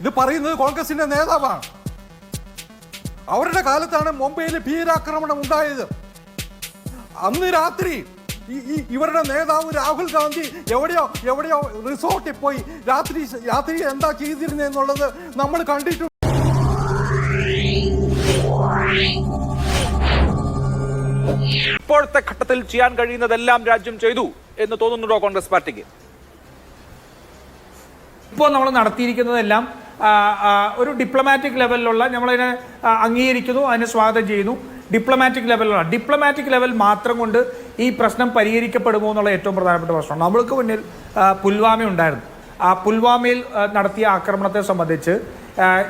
ഇത് പറയുന്നത് കോൺഗ്രസിന്റെ നേതാവാണ്. അവരുടെ കാലത്താണ് മുംബൈയിൽ ഭീരാക്രമണം ഉണ്ടായത്. അന്ന് രാത്രി ഇവരുടെ നേതാവ് രാഹുൽ ഗാന്ധി എവിടെയോ എവിടെയോ റിസോർട്ടിൽ പോയി രാത്രി രാത്രി എന്താ ചെയ്തിരുന്നെന്നുള്ളത് നമ്മൾ കണ്ടിട്ടുണ്ട്. ഇപ്പോഴത്തെ ഘട്ടത്തിൽ ചെയ്യാൻ കഴിയുന്നതെല്ലാം രാജ്യം ചെയ്തു എന്ന് തോന്നുന്നുണ്ടോ കോൺഗ്രസ് പാർട്ടിക്ക്? ഇപ്പോൾ നമ്മൾ നടത്തിയിരിക്കുന്നതെല്ലാം ഒരു ഡിപ്ലോമാറ്റിക് ലെവലിലുള്ള നമ്മളതിനെ അംഗീകരിക്കുന്നു അതിനെ സ്വാഗതം ചെയ്യുന്നു. ഡിപ്ലോമാറ്റിക് ലെവലിലുള്ള ഡിപ്ലോമാറ്റിക് ലെവൽ മാത്രം കൊണ്ട് ഈ പ്രശ്നം പരിഹരിക്കപ്പെടുമോ എന്നുള്ള ഏറ്റവും പ്രധാനപ്പെട്ട പ്രശ്നമാണ്. നമ്മൾക്ക് മുന്നിൽ പുൽവാമ ഉണ്ടായിരുന്നു. ആ പുൽവാമയിൽ നടത്തിയ ആക്രമണത്തെ സംബന്ധിച്ച്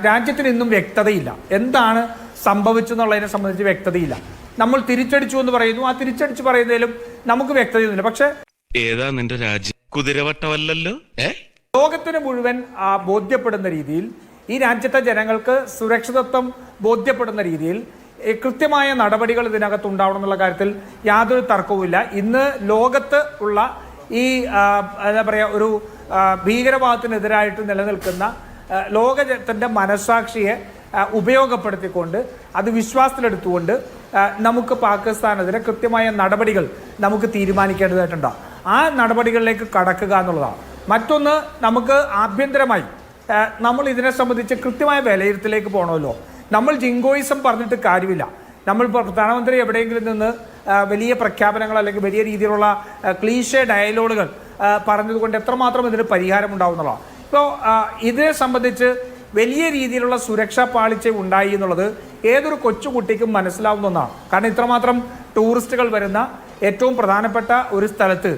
രാജ്യത്തിന് ഇന്നും വ്യക്തതയില്ല. എന്താണ് സംഭവിച്ചെന്നുള്ളതിനെ സംബന്ധിച്ച് വ്യക്തതയില്ല. നമ്മൾ തിരിച്ചടിച്ചു എന്ന് പറയുന്നു. ആ തിരിച്ചടിച്ച് പറയുന്നതിലും നമുക്ക് വ്യക്തതയൊന്നുമില്ല. പക്ഷേ ഏതാ നിന്റെ രാജ്യം? കുതിരവട്ടമല്ലല്ലോ? ഏ? ലോകത്തിന് മുഴുവൻ ബോധ്യപ്പെടുന്ന രീതിയിൽ ഈ രാജ്യത്തെ ജനങ്ങൾക്ക് സുരക്ഷിതത്വം ബോധ്യപ്പെടുന്ന രീതിയിൽ കൃത്യമായ നടപടികൾ ഇതിനകത്ത് ഉണ്ടാവണം എന്നുള്ള കാര്യത്തിൽ യാതൊരു തർക്കവുമില്ല. ഇന്ന് ലോകത്ത് ഉള്ള ഈ എന്താ പറയുക ഒരു ഭീകരവാദത്തിനെതിരായിട്ട് നിലനിൽക്കുന്ന ലോകത്തിന്റെ മനസാക്ഷിയെ ഉപയോഗപ്പെടുത്തിക്കൊണ്ട് അത് വിശ്വാസത്തിലെടുത്തുകൊണ്ട് നമുക്ക് പാകിസ്ഥാനെതിരെ കൃത്യമായ നടപടികൾ നമുക്ക് തീരുമാനിക്കേണ്ടതായിട്ടുണ്ട്? ആ നടപടികളിലേക്ക് കടക്കുക എന്നുള്ളതാണ്. മറ്റൊന്ന് നമുക്ക് ആഭ്യന്തരമായി നമ്മൾ ഇതിനെ സംബന്ധിച്ച് കൃത്യമായ വിലയിരുത്തലേക്ക് പോകണമല്ലോ നമ്മൾ ജിങ്കോയിസം പറഞ്ഞിട്ട് കാര്യമില്ല. നമ്മൾ പ്രധാനമന്ത്രി എവിടെയെങ്കിലും നിന്ന് വലിയ പ്രഖ്യാപനങ്ങൾ അല്ലെങ്കിൽ വലിയ രീതിയിലുള്ള ക്ലീശ ഡയലോഗുകൾ പറഞ്ഞതുകൊണ്ട് എത്രമാത്രം ഇതിന് പരിഹാരം ഉണ്ടാവുന്നതാണ് ഇപ്പോൾ ഇതിനെ സംബന്ധിച്ച് വലിയ രീതിയിലുള്ള സുരക്ഷാ പാളിച്ച ഉണ്ടായി എന്നുള്ളത് ഏതൊരു കൊച്ചുകുട്ടിക്കും മനസ്സിലാവുന്ന ഒന്നാണ്. കാരണം ഇത്രമാത്രം ടൂറിസ്റ്റുകൾ വരുന്ന ഏറ്റവും പ്രധാനപ്പെട്ട ഒരു സ്ഥലത്ത്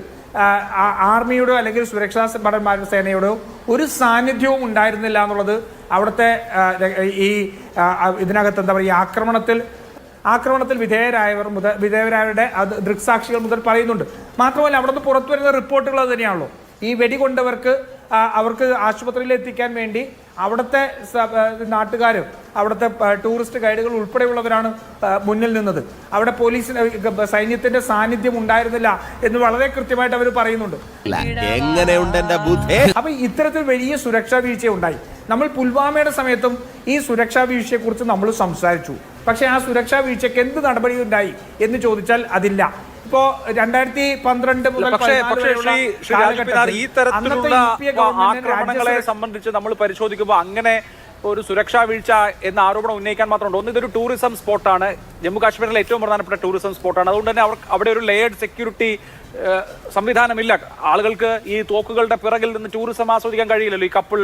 ആർമിയുടെയോ അല്ലെങ്കിൽ സുരക്ഷാ ഭടന്മാരുടെ സേനയോടോ ഒരു സാന്നിധ്യവും ഉണ്ടായിരുന്നില്ല എന്നുള്ളത് അവിടുത്തെ ഈ ഇതിനകത്ത് എന്താ പറയുക ആക്രമണത്തിൽ ആക്രമണത്തിൽ വിധേയരായവർ മുതൽ വിധേയരായവരുടെ ദൃക്സാക്ഷികൾ മുതൽ പറയുന്നുണ്ട്. മാത്രമല്ല അവിടെ നിന്ന് പുറത്തു വരുന്ന റിപ്പോർട്ടുകൾ അത് തന്നെയാണല്ലോ. ഈ വെടികൊണ്ടവർക്ക് കൊണ്ടവർക്ക് അവർക്ക് ആശുപത്രിയിൽ എത്തിക്കാൻ വേണ്ടി അവിടുത്തെ നാട്ടുകാരും അവിടുത്തെ ടൂറിസ്റ്റ് ഗൈഡുകൾ ഉൾപ്പെടെയുള്ളവരാണ് മുന്നിൽ നിന്നത്. അവിടെ പോലീസിന് സൈന്യത്തിന്റെ സാന്നിധ്യം ഉണ്ടായിരുന്നില്ല എന്ന് വളരെ കൃത്യമായിട്ട് അവർ പറയുന്നുണ്ട്. എങ്ങനെയുണ്ട് എന്റെ ബുദ്ധി? അപ്പൊ ഇത്തരത്തിൽ വലിയ സുരക്ഷാ വീഴ്ച ഉണ്ടായി നമ്മൾ പുൽവാമയുടെ സമയത്തും ഈ സുരക്ഷാ വീഴ്ചയെക്കുറിച്ച് നമ്മൾ സംസാരിച്ചു. പക്ഷെ ആ സുരക്ഷാ വീഴ്ചയ്ക്ക് എന്ത് നടപടി ഉണ്ടായി എന്ന് ചോദിച്ചാൽ അതില്ല. ഇപ്പോ രണ്ടായിരത്തി പന്ത്രണ്ട് മുതൽ പക്ഷേ പക്ഷേ ശ്രീ ശ്രീ ഈ തരത്തിലുള്ള ആക്രമണങ്ങളെ സംബന്ധിച്ച് നമ്മൾ പരിശോധിക്കുമ്പോൾ അങ്ങനെ ഒരു സുരക്ഷാ വീഴ്ച എന്ന ആരോപണം ഉന്നയിക്കാൻ മാത്രമുണ്ട്. ഒന്ന് ഇതൊരു ടൂറിസം സ്പോട്ടാണ്. ജമ്മു കാശ്മീരിലെ ഏറ്റവും പ്രധാനപ്പെട്ട ടൂറിസം സ്പോട്ടാണ്. അതുകൊണ്ട് തന്നെ അവർ അവിടെ ഒരു ലേഡ് സെക്യൂരിറ്റി സംവിധാനമില്ല. ആളുകൾക്ക് ഈ തോക്കുകളുടെ പിറകിൽ നിന്ന് ടൂറിസം ആസ്വദിക്കാൻ കഴിയില്ലല്ലോ. ഈ കപ്പിൾ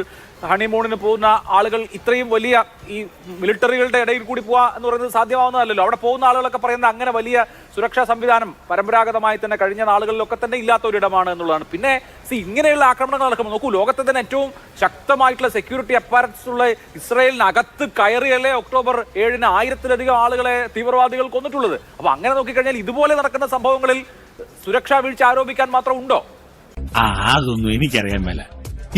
ഹണിമൂണിന് പോകുന്ന ആളുകൾ ഇത്രയും വലിയ ഈ മിലിറ്ററികളുടെ ഇടയിൽ കൂടി പോവുക എന്ന് പറയുന്നത് സാധ്യമാവുന്നതല്ലോ അവിടെ പോകുന്ന ആളുകളൊക്കെ പറയുന്നത് അങ്ങനെ വലിയ സുരക്ഷാ സംവിധാനം പരമ്പരാഗതമായി തന്നെ കഴിഞ്ഞ നാളുകളിലൊക്കെ തന്നെ ഇല്ലാത്ത ഒരിടമാണ് എന്നുള്ളതാണ്. പിന്നെ സി ഇങ്ങനെയുള്ള ആക്രമണങ്ങൾ നടക്കുമ്പോൾ നോക്കൂ ലോകത്തെ തന്നെ ഏറ്റവും ശക്തമായിട്ടുള്ള സെക്യൂരിറ്റി അപ്പാരറ്റ്സ് ഉള്ള ഇസ്രയേലിനകത്ത് കയറിയല്ലേ ഒക്ടോബർ ഏഴിന് ആയിരത്തിലധികം ആളുകളെ തീവ്രവാദികൾ കൊന്നിട്ടുള്ളത്. അപ്പൊ അങ്ങനെ നോക്കിക്കഴിഞ്ഞാൽ ഇതുപോലെ നടക്കുന്ന സംഭവങ്ങളിൽ സുരക്ഷാ വീഴ്ച ആരോപിക്കാൻ മാത്രം ഉണ്ടോ? ആ അതൊന്നും എനിക്കറിയാൻ മേല.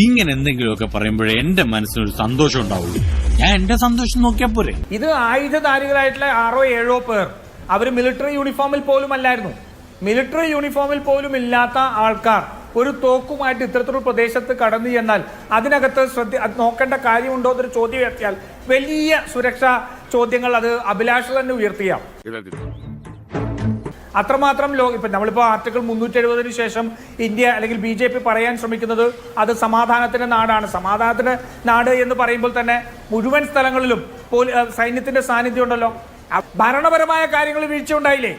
ഇങ്ങനെ എന്തെങ്കിലുമൊക്കെ പറയുമ്പോഴേ എന്റെ മനസ്സിനൊരു സന്തോഷം ഉണ്ടാവുള്ളൂ. ഞാൻ എന്റെ സന്തോഷം നോക്കിയാൽ പോരെ. ഇത് ആയുധധാരികളായിട്ടുള്ള ആറോ ഏഴോ പേർ അവർ മിലിറ്ററി യൂണിഫോമിൽ പോലും അല്ലായിരുന്നു മിലിറ്ററി യൂണിഫോമിൽ പോലും ഇല്ലാത്ത ആൾക്കാർ ഒരു തോക്കുമായിട്ട് ഇത്തരത്തിലൊരു പ്രദേശത്ത് കടന്നു ചെന്നാൽ അതിനകത്ത് ശ്രദ്ധ നോക്കേണ്ട കാര്യമുണ്ടോ എന്നൊരു ചോദ്യം ഉയർത്തിയാൽ വലിയ സുരക്ഷാ ചോദ്യങ്ങൾ അത് അഭിലാഷ തന്നെ ഉയർത്തിയാം. അത്രമാത്രം ലോ ഇപ്പം നമ്മളിപ്പോൾ ആർട്ടിക്കിൾ മുന്നൂറ്റി എഴുപതിന് ശേഷം ഇന്ത്യ അല്ലെങ്കിൽ ബി ജെ പി പറയാൻ ശ്രമിക്കുന്നത് അത് സമാധാനത്തിന്റെ നാടാണ്. സമാധാനത്തിന്റെ നാട് എന്ന് പറയുമ്പോൾ തന്നെ മുഴുവൻ സ്ഥലങ്ങളിലും പോലീ- ഏഹ് സൈന്യത്തിന്റെ സാന്നിധ്യം ഉണ്ടല്ലോ. ഭരണപരമായ കാര്യങ്ങൾ വീഴ്ച ഉണ്ടായില്ലേ?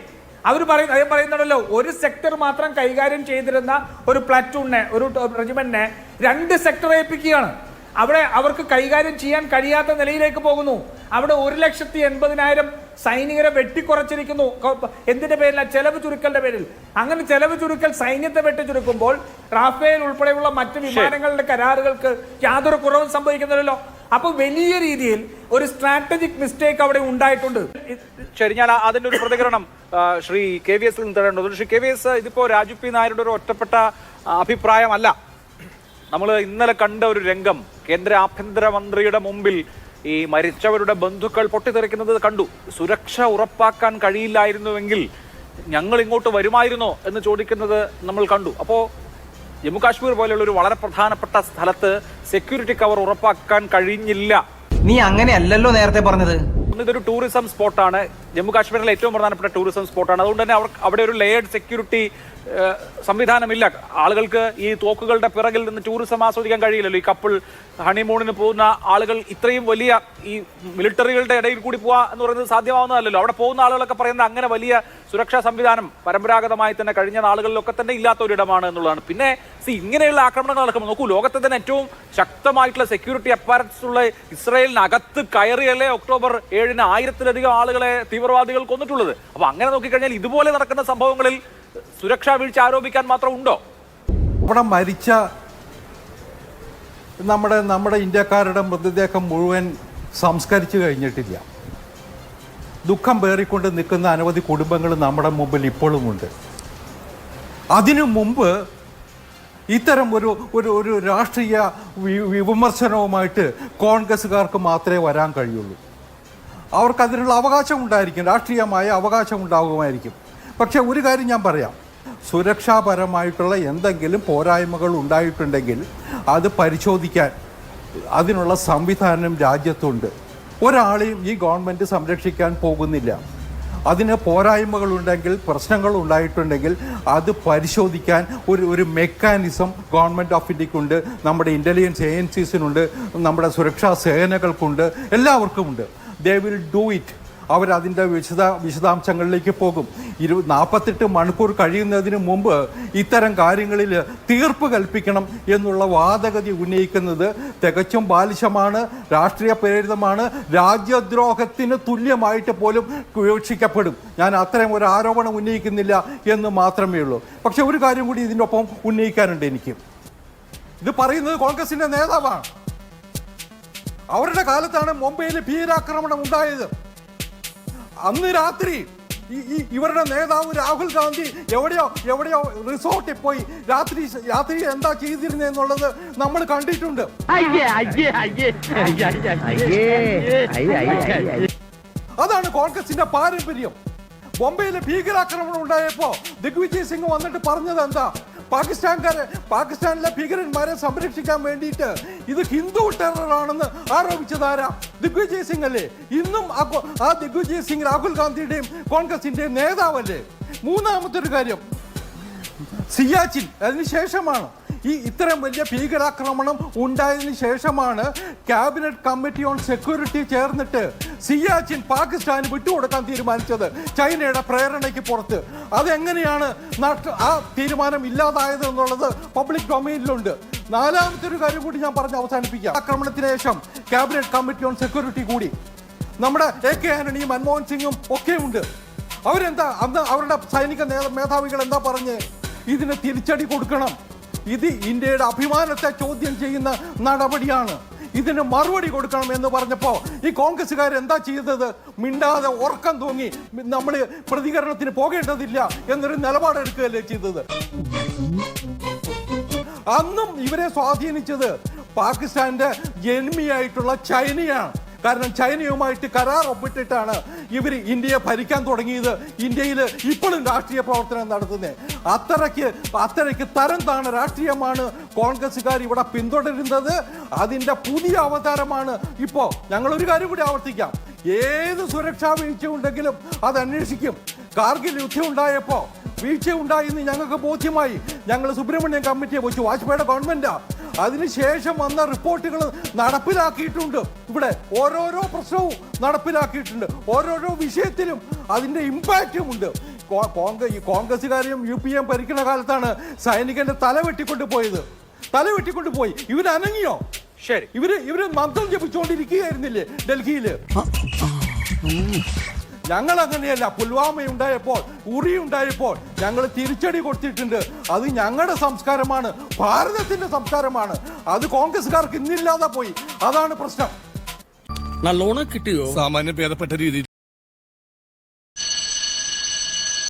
അവർ പറയും അദ്ദേഹം പറയുന്നുണ്ടല്ലോ ഒരു സെക്ടർ മാത്രം കൈകാര്യം ചെയ്തിരുന്ന ഒരു പ്ലാറ്റൂണിനെ ഒരു റെജിമെന്റിനെ രണ്ട് സെക്ടർ ഏൽപ്പിക്കുകയാണ്. അവിടെ അവർക്ക് കൈകാര്യം ചെയ്യാൻ കഴിയാത്ത നിലയിലേക്ക് പോകുന്നു. അവിടെ ഒരു ലക്ഷത്തി എൺപതിനായിരം സൈനികരെ വെട്ടിക്കുറച്ചിരിക്കുന്നു. എന്തിന്റെ പേരിൽ ചെലവ് ചുരുക്കലിന്റെ പേരിൽ. അങ്ങനെ ചെലവ് ചുരുക്കൽ സൈന്യത്തെ വെട്ടി ചുരുക്കുമ്പോൾ റാഫേൽ ഉൾപ്പെടെയുള്ള മറ്റ് വിമാനങ്ങളുടെ കരാറുകൾക്ക് യാതൊരു കുറവും സംഭവിക്കുന്നില്ലല്ലോ. അപ്പൊ വലിയ രീതിയിൽ ഒരു സ്ട്രാറ്റജിക് മിസ്റ്റേക്ക് അവിടെ ഉണ്ടായിട്ടുണ്ട്. ശരി ഞാൻ അതിന്റെ ഒരു പ്രതികരണം ശ്രീ കെ വി നിന്ന് തരേണ്ടത് ശ്രീ കെ വി എസ് ഇതിപ്പോ രാജു പി നായരുടെ ഒരു ഒറ്റപ്പെട്ട അഭിപ്രായമല്ല. നമ്മൾ ഇന്നലെ കണ്ട ഒരു രംഗം കേന്ദ്ര ആഭ്യന്തരമന്ത്രിയുടെ മുമ്പിൽ ഈ മരിച്ചവരുടെ ബന്ധുക്കൾ പൊട്ടിത്തെറിക്കുന്നത് കണ്ടു. സുരക്ഷ ഉറപ്പാക്കാൻ കഴിയില്ലായിരുന്നുവെങ്കിൽ ഞങ്ങൾ ഇങ്ങോട്ട് വരുമായിരുന്നോ എന്ന് ചോദിക്കുന്നത് നമ്മൾ കണ്ടു. അപ്പോ ജമ്മു കാശ്മീർ പോലെയുള്ള ഒരു വളരെ പ്രധാനപ്പെട്ട സ്ഥലത്ത് സെക്യൂരിറ്റി കവർ ഉറപ്പാക്കാൻ കഴിഞ്ഞില്ല. നീ അങ്ങനെ അല്ലല്ലോ നേരത്തെ പറഞ്ഞത്. ഇതൊരു ടൂറിസം സ്പോട്ടാണ് ജമ്മു കാശ്മീരിലെ ഏറ്റവും പ്രധാനപ്പെട്ട ടൂറിസം സ്പോട്ടാണ് അതുകൊണ്ട് തന്നെ അവർ അവിടെ ഒരു ലെയേർഡ് സെക്യൂരിറ്റി സംവിധാനമില്ല. ആളുകൾക്ക് ഈ തോക്കുകളുടെ പിറകിൽ നിന്ന് ടൂറിസം ആസ്വദിക്കാൻ കഴിയില്ലല്ലോ. ഈ കപ്പിൾ ഹണിമൂണിന് പോകുന്ന ആളുകൾ ഇത്രയും വലിയ ഈ മിലിറ്ററികളുടെ ഇടയിൽ കൂടി പോവുക എന്ന് പറയുന്നത് സാധ്യമാവുന്നതല്ലല്ലോ. അവിടെ പോകുന്ന ആളുകളൊക്കെ പറയുന്നത് അങ്ങനെ വലിയ സുരക്ഷാ സംവിധാനം പരമ്പരാഗതമായി തന്നെ കഴിഞ്ഞ നാളുകളിലൊക്കെ തന്നെ ഇല്ലാത്ത ഒരിടമാണ് എന്നുള്ളതാണ്. പിന്നെ സി ഇങ്ങനെയുള്ള ആക്രമണങ്ങൾ നടക്കുമ്പോൾ നോക്കൂ ലോകത്തെ തന്നെ ഏറ്റവും ശക്തമായിട്ടുള്ള സെക്യൂരിറ്റി അപ്പാരറ്റ്സ് ഉള്ള ഇസ്രയേലിനകത്ത് കയറിയല്ലേ ഒക്ടോബർ ഏഴിന് ആയിരത്തിലധികം ആളുകളെ തീവ്രവാദികൾ കൊന്നിട്ടുള്ളത്. അപ്പൊ അങ്ങനെ നോക്കിക്കഴിഞ്ഞാൽ ഇതുപോലെ നടക്കുന്ന സംഭവങ്ങളിൽ സുരക്ഷാ വീഴ്ച ആരോപിക്കാൻ മാത്രം ഉണ്ടോ? അവിടെ മരിച്ച നമ്മുടെ നമ്മുടെ ഇന്ത്യക്കാരുടെ മൃതദേഹം മുഴുവൻ സംസ്കരിച്ചു കഴിഞ്ഞിട്ടില്ല. ദുഃഖം പേറിക്കൊണ്ട് നിൽക്കുന്ന അനവധി കുടുംബങ്ങൾ നമ്മുടെ മുമ്പിൽ ഇപ്പോഴുമുണ്ട്. അതിനു മുമ്പ് ഇത്തരം ഒരു ഒരു ഒരു രാഷ്ട്രീയ വിമർശനവുമായിട്ട് കോൺഗ്രസ്സുകാർക്ക് മാത്രമേ വരാൻ കഴിയുള്ളൂ. അവർക്ക് അതിനുള്ള അവകാശം ഉണ്ടായിരിക്കും രാഷ്ട്രീയമായ അവകാശം ഉണ്ടാകുമായിരിക്കും പക്ഷേ ഒരു കാര്യം ഞാൻ പറയാം. സുരക്ഷാപരമായിട്ടുള്ള എന്തെങ്കിലും പോരായ്മകൾ ഉണ്ടായിട്ടുണ്ടെങ്കിൽ അത് പരിശോധിക്കാൻ അതിനുള്ള സംവിധാനം രാജ്യത്തുണ്ട്. ഒരാളെയും ഈ ഗവൺമെന്റ് സംരക്ഷിക്കാൻ പോകുന്നില്ല. അതിന് പോരായ്മകളുണ്ടെങ്കിൽ പ്രശ്നങ്ങൾ ഉണ്ടായിട്ടുണ്ടെങ്കിൽ അത് പരിശോധിക്കാൻ ഒരു ഒരു മെക്കാനിസം ഗവൺമെന്റ് ഓഫ് ഇന്ത്യക്കുണ്ട് നമ്മുടെ ഇന്റലിജൻസ് ഏജൻസീസിനുണ്ട് നമ്മുടെ സുരക്ഷാ സേനകൾക്കുണ്ട് എല്ലാവർക്കുമുണ്ട്. ദേ വിൽ ഡു ഇറ്റ് അവരതിന്റെ വിശദ വിശദാംശങ്ങളിലേക്ക് പോകും. ഇരു നാൽപ്പത്തെട്ട് മണിക്കൂർ കഴിയുന്നതിന് മുമ്പ് ഇത്തരം കാര്യങ്ങളിൽ തീർപ്പ് കൽപ്പിക്കണം എന്നുള്ള വാദഗതി ഉന്നയിക്കുന്നത് തികച്ചും ബാലിശമാണ് രാഷ്ട്രീയ പ്രേരിതമാണ് രാജ്യദ്രോഹത്തിന് തുല്യമായിട്ട് പോലും വിവക്ഷിക്കപ്പെടും ഞാൻ അത്രയും ഒരു ആരോപണം ഉന്നയിക്കുന്നില്ല എന്ന് മാത്രമേ ഉള്ളൂ. പക്ഷെ ഒരു കാര്യം കൂടി ഇതിന്റെ ഒപ്പം ഉന്നയിക്കാനുണ്ട് എനിക്ക്. ഇത് പറയുന്നത് കോൺഗ്രസിന്റെ നേതാവാണ്. അവരുടെ കാലത്താണ് മുംബൈയിൽ ഭീരാക്രമണം ഉണ്ടായത്. അന്ന് രാത്രി ഇവരുടെ നേതാവ് രാഹുൽ ഗാന്ധി എവിടെയോ എവിടെയോ റിസോർട്ടിൽ പോയി രാത്രി രാത്രി എന്താ ചെയ്തിരുന്നെന്നുള്ളത് നമ്മൾ കണ്ടിട്ടുണ്ട് അതാണ് കോൺഗ്രസിന്റെ പാരമ്പര്യം ബോംബെയിലെ ഭീകരാക്രമണം ഉണ്ടായപ്പോ ദിഗ്വിജയ് സിംഗ് വന്നിട്ട് പറഞ്ഞത് എന്താ പാകിസ്ഥാൻകാരെ പാകിസ്ഥാനിലെ ഭീകരന്മാരെ സംരക്ഷിക്കാൻ വേണ്ടിയിട്ട് ഇത് ഹിന്ദു ടെററാണെന്ന് ആരോപിച്ചതാരാ? ദിഗ്വിജയ് സിംഗ് അല്ലേ ഇന്നും ആ ദിഗ്വിജയ് സിംഗ് രാഹുൽ ഗാന്ധിയുടെയും കോൺഗ്രസിന്റെയും നേതാവല്ലേ? മൂന്നാമത്തെ ഒരു കാര്യം. സിയാച്ചിൻ അതിന് ശേഷമാണ് ഈ ഇത്തരം വലിയ ഭീകരാക്രമണം ഉണ്ടായതിനു ശേഷമാണ് ക്യാബിനറ്റ് കമ്മിറ്റി ഓൺ സെക്യൂരിറ്റി ചേർന്നിട്ട് സിയാച്ചിൻ പാകിസ്ഥാന് വിട്ടുകൊടുക്കാൻ തീരുമാനിച്ചത്. ചൈനയുടെ പ്രേരണയ്ക്ക് പുറത്ത്. അതെങ്ങനെയാണ് ആ തീരുമാനം ഇല്ലാതായത് എന്നുള്ളത് പബ്ലിക് ഡൊമൈനിലുണ്ട് നാലാമത്തെ ഒരു കാര്യം കൂടി ഞാൻ പറഞ്ഞ് അവസാനിപ്പിക്കാം. ആക്രമണത്തിന് ശേഷം ക്യാബിനറ്റ് കമ്മിറ്റി ഓൺ സെക്യൂരിറ്റി കൂടി. നമ്മുടെ എ കെ ആന്റണിയും മൻമോഹൻ സിംഗും ഒക്കെ ഉണ്ട് അവരെന്താ അന്ന് അവരുടെ സൈനിക മേധാവികൾ എന്താ പറഞ്ഞ്? ഇതിന് തിരിച്ചടി കൊടുക്കണം. ഇത് ഇന്ത്യയുടെ അഭിമാനത്തെ ചോദ്യം ചെയ്യുന്ന നടപടിയാണ്. ഇതിന് മറുപടി കൊടുക്കണം എന്ന് പറഞ്ഞപ്പോ ഈ കോൺഗ്രസ്സുകാർ എന്താ ചെയ്തത്? മിണ്ടാതെ ഉറക്കം തൂങ്ങി നമ്മൾ പ്രതികരണത്തിന് പോകേണ്ടതില്ല എന്നൊരു നിലപാടെടുക്കുകയല്ലേ ചെയ്തത്? അന്നും ഇവരെ സ്വാധീനിച്ചത് പാകിസ്ഥാന്റെ ജന്മിയായിട്ടുള്ള ചൈനയാണ്. കാരണം ചൈനയുമായിട്ട് കരാർ ഒപ്പിട്ടിട്ടാണ് ഇവർ ഇന്ത്യയെ ഭരിക്കാൻ തുടങ്ങിയത്. ഇന്ത്യയിൽ ഇപ്പോഴും രാഷ്ട്രീയ പ്രവർത്തനം നടത്തുന്നത് അത്രയ്ക്ക് അത്രയ്ക്ക് തരം താണ രാഷ്ട്രീയമാണ് കോൺഗ്രസ്സുകാർ ഇവിടെ പിന്തുടരുന്നത്. അതിന്റെ പുതിയ അവതാരമാണ് ഇപ്പോൾ ഞങ്ങളൊരു കാര്യം കൂടി ആവർത്തിക്കാം. ഏത് സുരക്ഷാ വീഴ്ച ഉണ്ടെങ്കിലും അത് അന്വേഷിക്കും കാർഗിൽ യുദ്ധം ഉണ്ടായപ്പോൾ വീഴ്ച ഉണ്ടായിന്ന് ഞങ്ങൾക്ക് ബോധ്യമായി. ഞങ്ങൾ സുബ്രഹ്മണ്യം കമ്മിറ്റിയെ വെച്ചു. വാജ്പേയിയുടെ ഗവൺമെന്റാണ് അതിനുശേഷം വന്ന റിപ്പോർട്ടുകൾ നടപ്പിലാക്കിയിട്ടുണ്ട്. ഇവിടെ ഓരോരോ പ്രശ്നവും നടപ്പിലാക്കിയിട്ടുണ്ട്. ഓരോരോ വിഷയത്തിലും അതിന്റെ ഇമ്പാക്റ്റും ഉണ്ട്. കോൺഗ്രസ്സുകാരെയും യു പി എം ഭരിക്കുന്ന കാലത്താണ് സൈനികന്റെ തല വെട്ടിക്കൊണ്ട് പോയത്. തല വെട്ടിക്കൊണ്ട് പോയി. ഇവരനങ്ങിയോ ശരി. ഇവർ ഇവർ മന്ത്രം ജപിച്ചുകൊണ്ടിരിക്കുകയായിരുന്നില്ലേ ഡൽഹിയിൽ? ഞങ്ങൾ അങ്ങനെയല്ല പുൽവാമ ഉണ്ടായപ്പോൾ ഉറി ഉണ്ടായപ്പോൾ ഞങ്ങൾ തിരിച്ചടി കൊടുത്തിട്ടുണ്ട്. അത് ഞങ്ങളുടെ സംസ്കാരമാണ്. ഭാരതത്തിന്റെ സംസ്കാരമാണ്. അത് കോൺഗ്രസ്സുകാർക്ക് ഇന്നില്ലാതെ പോയി. അതാണ് പ്രശ്നം. നല്ലോണം കിട്ടിയോ? സാമാന്യം ഭേദപ്പെട്ട രീതിയിൽ